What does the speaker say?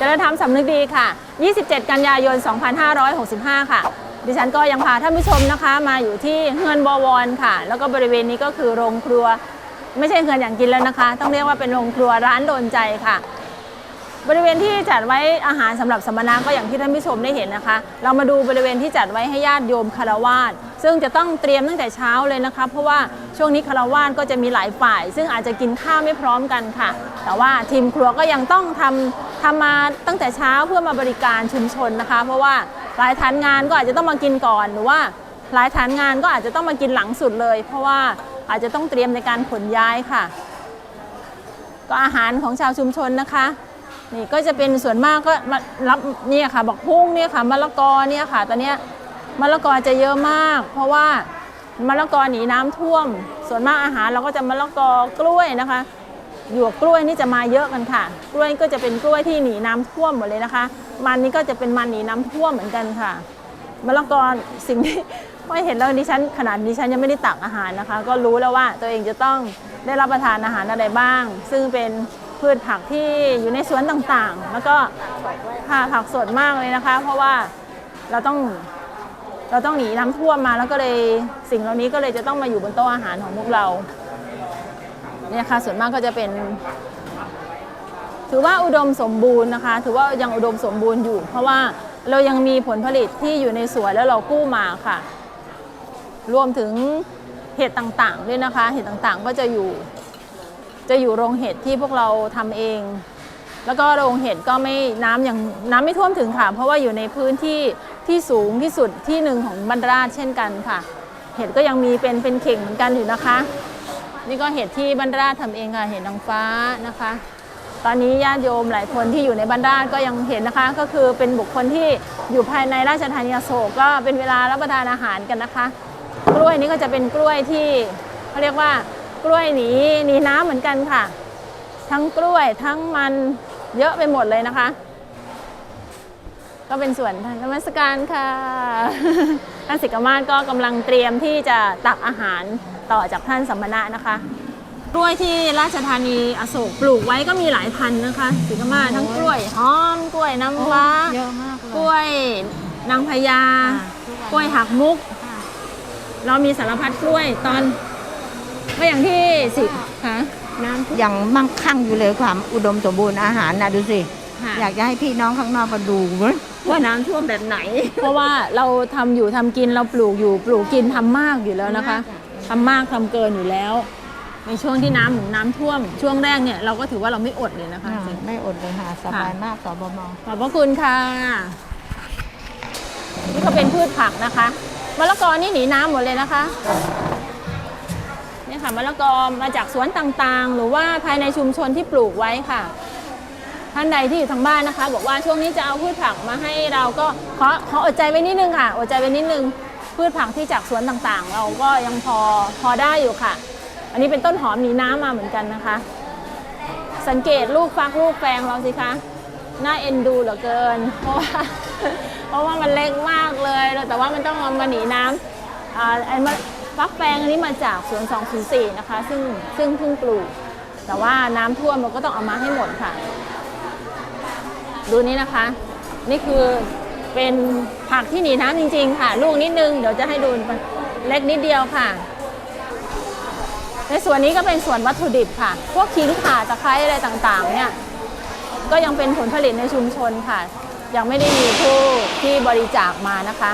จริญธรรมสำนึกดีค่ะ 27 กันยายน 2565 ค่ะ ดิฉันก็ยังพาท่านผู้ชมนะคะ มาอยู่ที่เฮือนบวรค่ะ แล้วก็บริเวณนี้ก็คือโรงครัว ไม่ใช่เฮือนอย่างกินแล้วนะคะ ต้องเรียกว่าเป็นโรงครัวร้านโดนใจค่ะ บริเวณที่จัดไว้อาหารสำหรับสมณะก็อย่างที่ท่านผู้ชมได้เห็นนะคะ เรามาดูบริเวณที่จัดไว้ให้ญาติโยมคารวาสซึ่งจะต้องเตรียมตั้งแต่เช้าเลยนะคะ เพราะว่าช่วงนี้คารวาสก็จะมีหลายฝ่าย ซึ่งอาจจะกินข้าวไม่พร้อมกันค่ะ แต่ว่าทีมครัวก็ยังต้องทำ ทำมาตั้งแต่เช้าเพื่อมาบริการชุมชนนะคะ เพราะว่าหลายฐานงานก็อาจจะต้องมากินก่อน หรือว่าหลายฐานงานก็อาจจะต้องมากินหลังสุดเลย เพราะว่าอาจจะต้องเตรียมในการขนย้ายค่ะ ก็อาหารของชาวชุมชนนะคะนี่ก็จะเป็นส่วนมากก็มารับเนี่ยค่ะบอกพุ่งเนี่ยค่ะมะละกอเนี่ยค่ะ ตอนนี้มะละกอจะเยอะมาก เพราะว่ามะละกอหนีน้ำท่วม ส่วนมากอาหารเราก็จะมะละกอกล้วยนะคะ หยวกกล้วยนี่จะมาเยอะกันค่ะ กล้วยก็จะเป็นกล้วยที่หนีน้ำท่วมหมดเลยนะคะ มันนี่ก็จะเป็นมันหนีน้ำท่วมเหมือนกันค่ะมะละกอสิ่งที่ไม่เห็นแล้วดิฉันขนาดดิฉันยังไม่ได้ตักอาหารนะคะ ก็รู้แล้วว่าตัวเองจะต้องได้รับประทานอาหารอะไรบ้าง ซึ่งเป็นพืชผักที่อยู่ในสวนต่างๆ แล้วก็ค่ะผักสดมากเลยนะคะ เพราะว่าเราต้องเราต้องหนีน้ำท่วมมาแล้วก็เลยสิ่งเหล่านี้ก็เลยจะต้องมาอยู่บนโต๊ะอาหารของพวกเรา เนี่ยค่ะส่วนมากก็จะเป็น ถือว่าอุดมสมบูรณ์นะคะ ถือว่ายังอุดมสมบูรณ์อยู่ เพราะว่าเรายังมีผลผลิตที่อยู่ในสวนแล้วเรากู้มาค่ะ รวมถึงเห็ดต่างๆด้วยนะคะ เห็ดต่างๆก็จะอยู่ จะอยู่โรงเห็ดที่พวกเราทำเอง แล้วก็โรงเห็ดก็ไม่น้ำอย่างน้ำไม่ท่วมถึงค่ะ เพราะว่าอยู่ในพื้นที่ที่สูงที่สุดที่หนึ่งของบรรดาราชเช่นกันค่ะ เห็ดก็ยังมีเป็นเป็นเข่งเหมือนกันอยู่นะคะ นี่ก็เห็ดที่บรรดาราชทำเองค่ะเห็ดนางฟ้านะคะ ตอนนี้ญาติโยมหลายคนที่อยู่ในบรรดาก็ยังเห็นนะคะ ก็คือเป็นบุคคลที่อยู่ภายในราชธานีโศกก็เป็นเวลารับประทานอาหารกันนะคะ กล้วยนี้ก็จะเป็นกล้วยที่เขาเรียกว่ากล้วยหนีหนีน้ำเหมือนกันค่ะ ทั้งกล้วยทั้งมันเยอะไปหมดเลยนะคะ ก็เป็นส่วนทางนมัสการค่ะท่านสิกขมาศก็กำลังเตรียมที่จะตักอาหาร ต่อจากท่านสัมมณะนะคะกล้วยที่ราชธานีอโศกปลูกไว้ก็มีหลายพันธุ์นะคะสิกขมาศทั้งกล้วยหอมกล้วยน้ำว้าเยอะมากเลยกล้วยนางพญาทุกวันกล้วยหักมุกค่ะเรามีสารพัดกล้วยตอนก็อย่างที่สิค่ะน้ำยังมั่งคั่งอยู่เลยความอุดมสมบูรณ์อาหารนะดูสิค่ะอยากจะให้พี่น้องข้างนอกมาดูเว้ยว่าน้ำท่วมแบบไหน เพราะว่าเราทำอยู่ทำกินเราปลูกอยู่ปลูกกินทำมากอยู่แล้วนะคะ ทำมากทำเกินอยู่แล้ว ในช่วงที่น้ำหนุนน้ำท่วม ช่วงแรกเนี่ยเราก็ถือว่าเราไม่อดเลยนะคะไม่อดเลยค่ะสบายมากสบมขอบพระคุณค่ะ นี่ก็เป็นพืชผักนะคะมะละกอนี่หนีน้ำหมดเลยนะคะเนี่ยค่ะมะละกอมาจากสวนต่างๆ หรือว่าภายในชุมชนที่ปลูกไว้ค่ะ ท่านใดที่อยู่ทางบ้านนะคะ บอกว่าช่วงนี้จะเอาพืชผักมาให้เราก็ขอขออดใจไว้นิดนึงค่ะอดใจไว้นิดนึง พืชผักที่จากสวนต่างๆ เราก็ยังพอพอได้อยู่ค่ะ อันนี้เป็นต้นหอมหนีน้ำมาเหมือนกันนะคะ สังเกตลูกฟักลูกแฟงเราสิคะน่าเอ็นดูเหลือเกิน เพราะว่าเพราะว่ามันเล็กมากเลยแต่ว่ามันต้องเอามาหนีน้ำอ่าไอ้มะฟักแฟงอันนี้มาจากสวน204นะคะ ซึ่งซึ่งเพิ่งปลูก แต่ว่าน้ำท่วมเราก็ต้องเอามาให้หมดค่ะ ดูนี่นะคะ นี่คือ เป็นผักที่หนีน้ำจริง ๆ ค่ะ ลูกนิดนึงเดี๋ยวจะให้ดูเล็กนิดเดียวค่ะ ในส่วนนี้ก็เป็นส่วนวัตถุดิบค่ะ พวกขิงข่าตะไคร้อะไรต่างๆ เนี่ย ก็ยังเป็นผลผลิตในชุมชนค่ะ ยังไม่ได้มีผู้ที่บริจาคมานะคะ